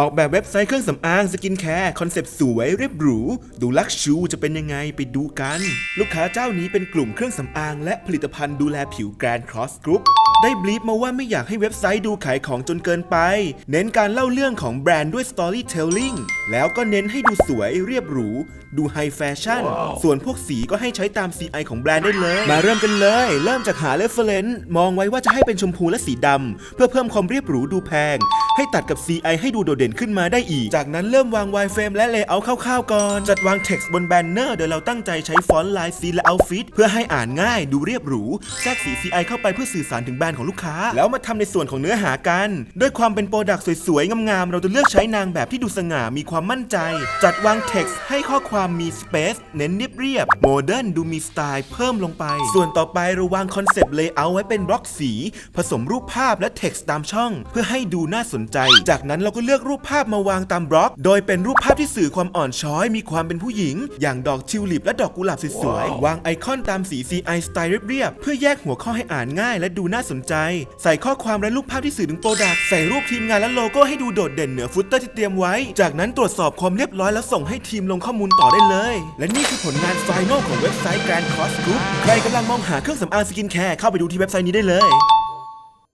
ออกแบบเว็บไซต์เครื่องสำอางสกินแคร์คอนเซปต์สวยเรียบหรู ดูลักชูจะเป็นยังไงไปดูกัน ลูกค้าเจ้านี้เป็นกลุ่มเครื่องสำอางและผลิตภัณฑ์ดูแลผิวแกรนด์ครอสกรุ๊ปได้บลีฟมาว่าไม่อยากให้เว็บไซต์ดูขายของจนเกินไป เน้นการเล่าเรื่องของแบรนด์ด้วย Storytelling แล้วก็เน้นให้ดูสวยเรียบหรู ดูไฮแฟชั่น ส่วนพวกสีก็ให้ใช้ตาม CI ของแบรนด์ได้เลย มาเริ่มกันเลย เริ่มจากหา reference มองไว้ว่าจะให้เป็นชมพูและสีดำเพื่อเพิ่มความเรียบหรูดูแพง ให้ตัดกับ CI ให้ดูโดดเด่นขึ้นมาได้อีก จากนั้นเริ่มวาง wireframe และ layout คร่าวๆก่อน จัดวาง text บนแบนเนอร์โดยเราตั้งใจใช้ฟอนต์ลายซีและ outfit เพื่อให้อ่านง่ายดูเรียบหรูแทรกสี CI เข้าไปเพื่อสื่อสารถึงแบรนด์ของลูกค้า แล้วมาทำในส่วนของเนื้อหากัน ด้วยความเป็นโปรดักต์สวยๆ งามๆ เราจะเลือกใช้นางแบบที่ดูสง่ามีความมั่นใจ จัดวาง text ให้ข้อความมี space เน้นเรียบๆโมเดิร์นดูมีสไตล์เพิ่มลงไป ส่วนต่อไปเราวางคอนเซปต์ layout ไว้เป็นบล็อกสี ผสมรูปภาพและ text ตามช่อง เพื่อให้ดูน่าสนใจ จากนั้นเราก็เลือกรูปภาพมาวางตามบล็อก โดยเป็นรูปภาพที่สื่อความอ่อนช้อย มีความเป็นผู้หญิง อย่างดอกทิวลิปและดอกกุหลาบสวยๆ วางไอคอนตามสี CI สไตล์เรียบๆ เพื่อแยกหัวข้อให้อ่านง่าย และดูน่าสนใจ ใส่ข้อความและรูปภาพที่สื่อถึงโปรดักต์ใส่รูปทีมงานและโลโก้ให้ดูโดดเด่นเหนือฟุตเตอร์ที่เตรียมไว้ จากนั้นตรวจสอบความเรียบร้อยแล้วส่งให้ทีมลงข้อมูลต่อได้เลย และนี่คือผลงานไฟนอลของเว็บไซต์ Grand Cross Group ใครกำลังมองหาเครื่องสำอางสกินแคร์เข้าไปดูที่เว็บไซต์นี้ได้เลย